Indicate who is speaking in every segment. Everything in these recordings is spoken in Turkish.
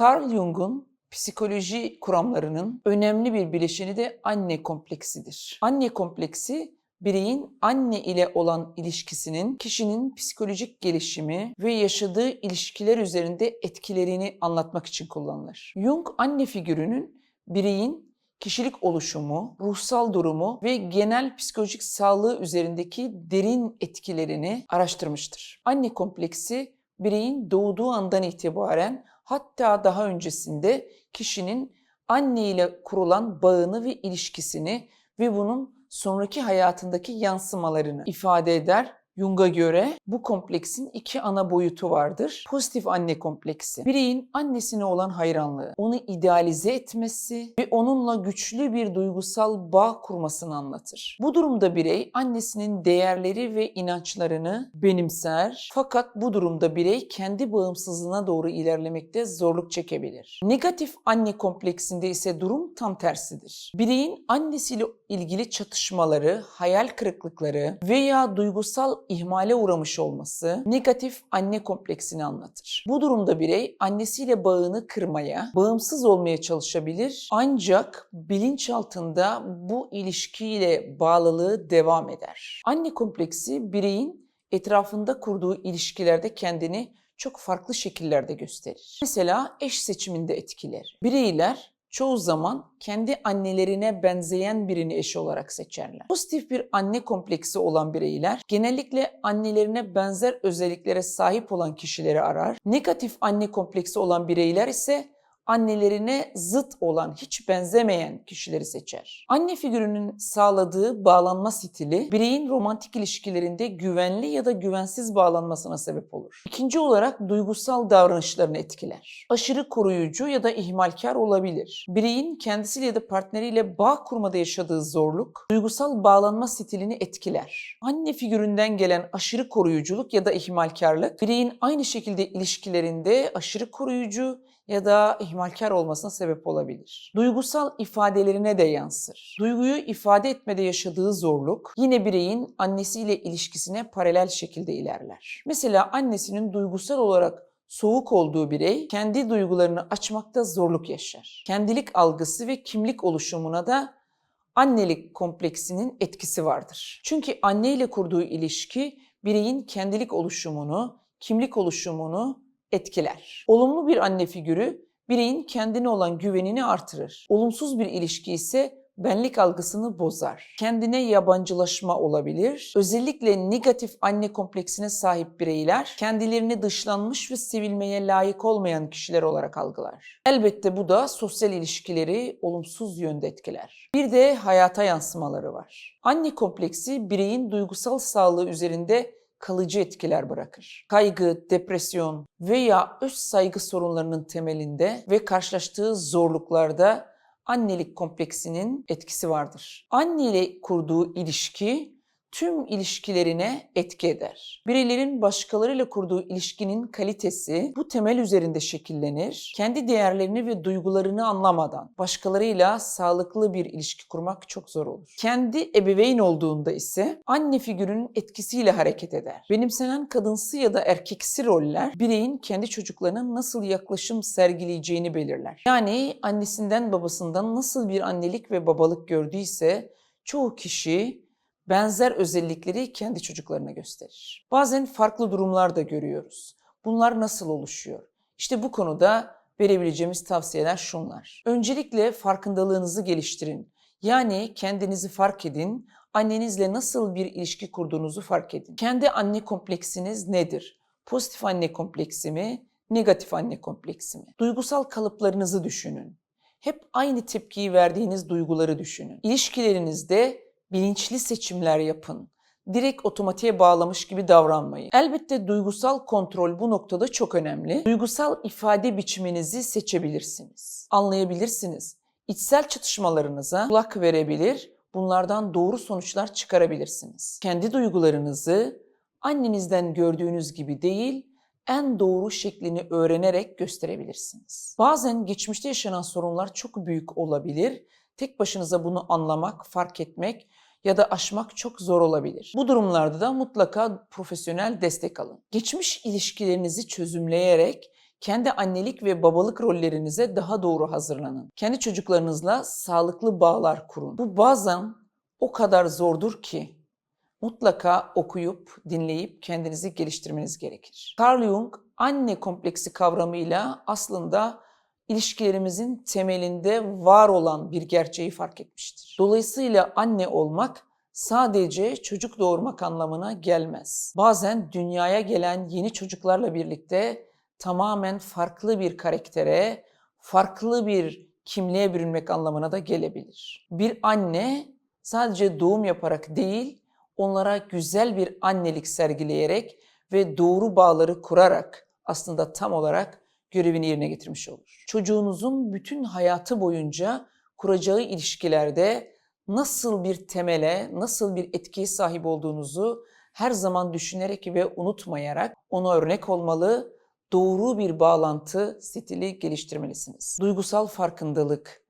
Speaker 1: Carl Jung'un psikoloji kuramlarının önemli bir bileşeni de anne kompleksidir. Anne kompleksi bireyin anne ile olan ilişkisinin kişinin psikolojik gelişimi ve yaşadığı ilişkiler üzerinde etkilerini anlatmak için kullanılır. Jung anne figürünün bireyin kişilik oluşumu, ruhsal durumu ve genel psikolojik sağlığı üzerindeki derin etkilerini araştırmıştır. Anne kompleksi bireyin doğduğu andan itibaren hatta daha öncesinde kişinin anne ile kurulan bağını ve ilişkisini ve bunun sonraki hayatındaki yansımalarını ifade eder. Jung'a göre bu kompleksin iki ana boyutu vardır. Pozitif anne kompleksi. Bireyin annesine olan hayranlığı, onu idealize etmesi ve onunla güçlü bir duygusal bağ kurmasını anlatır. Bu durumda birey annesinin değerleri ve inançlarını benimser. Fakat bu durumda birey kendi bağımsızlığına doğru ilerlemekte zorluk çekebilir. Negatif anne kompleksinde ise durum tam tersidir. Bireyin annesiyle ilgili çatışmaları, hayal kırıklıkları veya duygusal ihmale uğramış olması negatif anne kompleksini anlatır. Bu durumda birey annesiyle bağını kırmaya, bağımsız olmaya çalışabilir ancak bilinçaltında bu ilişkiyle bağlılığı devam eder. Anne kompleksi bireyin etrafında kurduğu ilişkilerde kendini çok farklı şekillerde gösterir. Mesela eş seçiminde etkiler. Bireyler çoğu zaman kendi annelerine benzeyen birini eş olarak seçerler. Pozitif bir anne kompleksi olan bireyler genellikle annelerine benzer özelliklere sahip olan kişileri arar. Negatif anne kompleksi olan bireyler ise annelerine zıt olan, hiç benzemeyen kişileri seçer. Anne figürünün sağladığı bağlanma stili bireyin romantik ilişkilerinde güvenli ya da güvensiz bağlanmasına sebep olur. İkinci olarak duygusal davranışlarını etkiler. Aşırı koruyucu ya da ihmalkar olabilir. Bireyin kendisiyle ya da partneriyle bağ kurmada yaşadığı zorluk duygusal bağlanma stilini etkiler. Anne figüründen gelen aşırı koruyuculuk ya da ihmalkarlık bireyin aynı şekilde ilişkilerinde aşırı koruyucu ya da ihmalkar olmasına sebep olabilir. Duygusal ifadelerine de yansır. Duyguyu ifade etmede yaşadığı zorluk yine bireyin annesiyle ilişkisine paralel şekilde ilerler. Mesela annesinin duygusal olarak soğuk olduğu birey kendi duygularını açmakta zorluk yaşar. Kendilik algısı ve kimlik oluşumuna da annelik kompleksinin etkisi vardır. Çünkü anne ile kurduğu ilişki bireyin kendilik oluşumunu, kimlik oluşumunu etkiler. Olumlu bir anne figürü bireyin kendine olan güvenini artırır. Olumsuz bir ilişki ise benlik algısını bozar. Kendine yabancılaşma olabilir. Özellikle negatif anne kompleksine sahip bireyler kendilerini dışlanmış ve sevilmeye layık olmayan kişiler olarak algılar. Elbette bu da sosyal ilişkileri olumsuz yönde etkiler. Bir de hayata yansımaları var. Anne kompleksi bireyin duygusal sağlığı üzerinde kalıcı etkiler bırakır. Kaygı, depresyon veya öz saygı sorunlarının temelinde ve karşılaştığı zorluklarda annelik kompleksinin etkisi vardır. Anne ile kurduğu ilişki tüm ilişkilerine etki eder. Bireylerin başkalarıyla kurduğu ilişkinin kalitesi bu temel üzerinde şekillenir. Kendi değerlerini ve duygularını anlamadan başkalarıyla sağlıklı bir ilişki kurmak çok zor olur. Kendi ebeveyn olduğunda ise anne figürünün etkisiyle hareket eder. Benimsenen kadınsı ya da erkeksi roller bireyin kendi çocuklarına nasıl yaklaşım sergileyeceğini belirler. Yani annesinden babasından nasıl bir annelik ve babalık gördüyse çoğu kişi benzer özellikleri kendi çocuklarına gösterir. Bazen farklı durumlar da görüyoruz. Bunlar nasıl oluşuyor? İşte bu konuda verebileceğimiz tavsiyeler şunlar. Öncelikle farkındalığınızı geliştirin. Yani kendinizi fark edin, annenizle nasıl bir ilişki kurduğunuzu fark edin. Kendi anne kompleksiniz nedir? Pozitif anne kompleksi mi, negatif anne kompleksi mi? Duygusal kalıplarınızı düşünün. Hep aynı tepkiyi verdiğiniz duyguları düşünün. İlişkilerinizde bilinçli seçimler yapın. Direkt otomatiğe bağlamış gibi davranmayın. Elbette duygusal kontrol bu noktada çok önemli. Duygusal ifade biçiminizi seçebilirsiniz. Anlayabilirsiniz. İçsel çatışmalarınıza kulak verebilir, bunlardan doğru sonuçlar çıkarabilirsiniz. Kendi duygularınızı annenizden gördüğünüz gibi değil, en doğru şeklini öğrenerek gösterebilirsiniz. Bazen geçmişte yaşanan sorunlar çok büyük olabilir. Tek başınıza bunu anlamak, fark etmek ya da aşmak çok zor olabilir. Bu durumlarda da mutlaka profesyonel destek alın. Geçmiş ilişkilerinizi çözümleyerek Kendi annelik ve babalık rollerinize daha doğru hazırlanın. Kendi çocuklarınızla sağlıklı bağlar kurun. Bu bazen o kadar zordur ki mutlaka okuyup, dinleyip kendinizi geliştirmeniz gerekir. Carl Jung anne kompleksi kavramıyla aslında ilişkilerimizin temelinde var olan bir gerçeği fark etmiştir. Dolayısıyla anne olmak sadece çocuk doğurmak anlamına gelmez. Bazen dünyaya gelen yeni çocuklarla birlikte tamamen farklı bir karaktere, farklı bir kimliğe bürünmek anlamına da gelebilir. Bir anne sadece doğum yaparak değil, onlara güzel bir annelik sergileyerek ve doğru bağları kurarak aslında tam olarak görevini yerine getirmiş olur. Çocuğunuzun bütün hayatı boyunca kuracağı ilişkilerde nasıl bir temele, nasıl bir etkiye sahip olduğunuzu her zaman düşünerek ve unutmayarak ona örnek olmalı, doğru bir bağlantı stili geliştirmelisiniz. Duygusal farkındalık,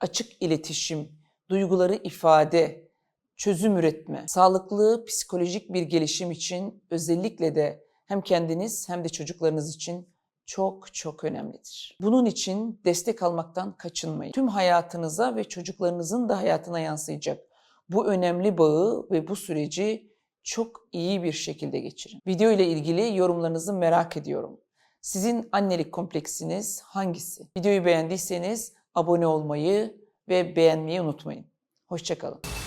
Speaker 1: açık iletişim, duyguları ifade, çözüm üretme, sağlıklı psikolojik bir gelişim için özellikle de hem kendiniz hem de çocuklarınız için çok çok önemlidir. Bunun için destek almaktan kaçınmayın. Tüm hayatınıza ve çocuklarınızın da hayatına yansıyacak bu önemli bağı ve bu süreci çok iyi bir şekilde geçirin. Video ile ilgili yorumlarınızı merak ediyorum. Sizin annelik kompleksiniz hangisi? Videoyu beğendiyseniz abone olmayı ve beğenmeyi unutmayın. Hoşçakalın.